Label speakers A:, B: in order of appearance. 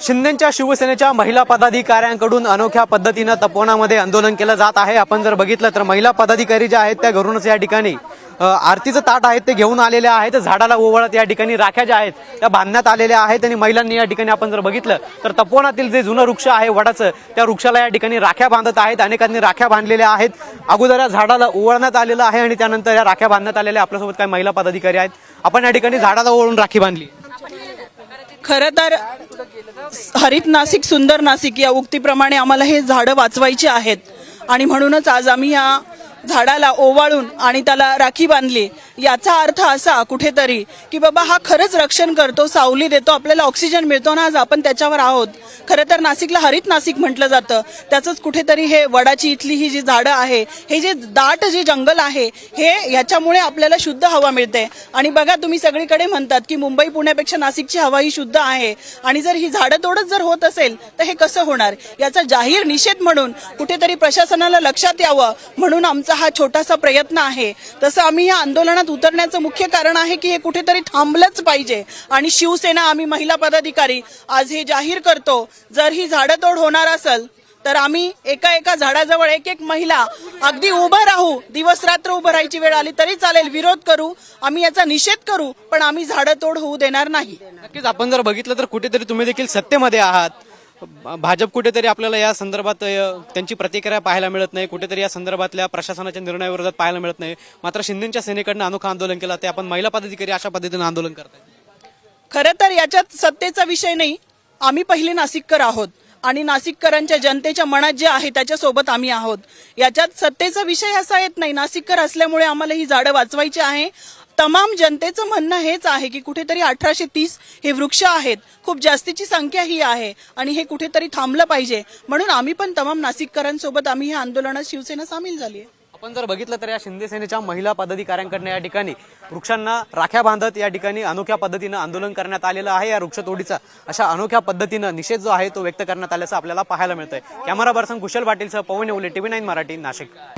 A: शिंदेच्या शिवसेनेच्या महिला पदाधिकाऱ्यांकडून अनोख्या पद्धतीनं तपोवनामध्ये आंदोलन केलं जात आहे. आपण जर बघितलं तर महिला पदाधिकारी ज्या आहेत त्या घरूनच या ठिकाणी आरतीचं ताट आहेत ते घेऊन आलेले आहेत. झाडाला ओवळत या ठिकाणी राख्या ज्या आहेत त्या बांधण्यात आलेल्या आहेत आणि महिलांनी या ठिकाणी आपण जर बघितलं तर तपोवनातील जे जुनं वृक्ष आहे वडाचं त्या वृक्षाला या ठिकाणी राख्या बांधत आहेत. अनेकांनी राख्या बांधलेल्या आहेत. अगोदर या झाडाला ओवळण्यात आलेलं आहे आणि त्यानंतर या राख्या बांधण्यात आलेल्या आपल्यासोबत काही महिला पदाधिकारी आहेत. आपण या ठिकाणी झाडाला ओवळून राखी बांधली.
B: खरं तर हरित नाशिक सुंदर नाशिक या उक्तीप्रमाणे आम्हाला हे झाडं वाचवायची आहेत. आणि म्हणूनच आज आम्ही या झाडाला ओवाळून आणि त्याला राखी बांधली याचा अर्थ असा कुठेतरी की बाबा हा खरंच रक्षण करतो सावली देतो आपल्याला ऑक्सिजन मिळतो ना आज आपण त्याच्यावर आहोत. खरं तर नाशिकला हरित नाशिक म्हटलं जातं. त्याचंच कुठेतरी हे वडाची इथली ही जी झाडं आहे हे जे दाट जे जंगल आहे हे याच्यामुळे आपल्याला शुद्ध हवा मिळते. आणि बघा तुम्ही सगळीकडे म्हणतात की मुंबई पुण्यापेक्षा नाशिकची हवा ही शुद्ध आहे. आणि जर ही झाडं तोडच जर होत असेल तर हे कसं होणार? याचा जाहीर निषेध म्हणून कुठेतरी प्रशासनाला लक्षात यावं. म्हणून आमचा हा छोटासा प्रयत्न आहे. तसं आम्ही या आंदोलनात उतरण्याचं मुख्य कारण आहे की हे कुठेतरी थांबलंच पाहिजे. आणि शिवसेना आम्ही महिला पदाधिकारी आज हे जाहीर करतो. जर ही झाडं तोड होणार असेल तर आम्ही एका एका झाडाजवळ एक एक महिला अगदी उभं राहू. दिवस रात्र उभं राहायची वेळ आली तरी चालेल विरोध करू. आम्ही याचा निषेध करू पण आम्ही झाडं तोड होऊ देणार नाही.
A: नक्कीच आपण जर बघितलं तर कुठेतरी तुम्ही देखील सत्तेमध्ये आहात. भाजप कुठेतरी आपल्याला या संदर्भात त्यांची प्रतिक्रिया पाहायला मिळत नाही. कुठेतरी या संदर्भातल्या प्रशासनाच्या निर्णयाविरोधात पाहायला मिळत नाही. मात्र शिंदेच्या सेनेकडनं अनोखा आंदोलन केलं ते आपण महिला पदाधिकारी अशा पद्धतीनं आंदोलन करताय
B: खरं तर याच्यात सत्तेचा विषय नाही. आम्ही पहिले नाशिककर आहोत आणि नाशिककरांच्या जनतेच्या मनात जे आहे त्याच्यासोबत आम्ही आहोत. याच्यात सत्तेचा विषय असा येत नाही. नाशिककर असल्यामुळे आम्हाला ही झाडं वाचवायची आहे. तमाम जनतेचं म्हणणं हेच आहे की कुठेतरी अठराशे तीस हे वृक्ष आहेत. खूप जास्तीची संख्या ही आहे आणि हे कुठेतरी थांबलं पाहिजे. म्हणून आम्ही पण तमाम नाशिककरांसोबत आम्ही ह्या आंदोलनात शिवसेना सामील झाली आहे.
A: आपण जर बघितलं तर या शिंदे सेनेच्या महिला पदाधिकाऱ्यांकडनं या ठिकाणी वृक्षांना राख्या बांधत या ठिकाणी अनोख्या पद्धतीनं आंदोलन करण्यात आलेलं आहे. या वृक्षतोडीचा अशा अनोख्या पद्धतीनं निषेध जो आहे तो व्यक्त करण्यात आल्याचं आपल्याला पाहायला मिळतंय. कॅमेरा पर्सन कुशल पाटीलसह पवन येवले टीव्ही नाईन मराठी नाशिक.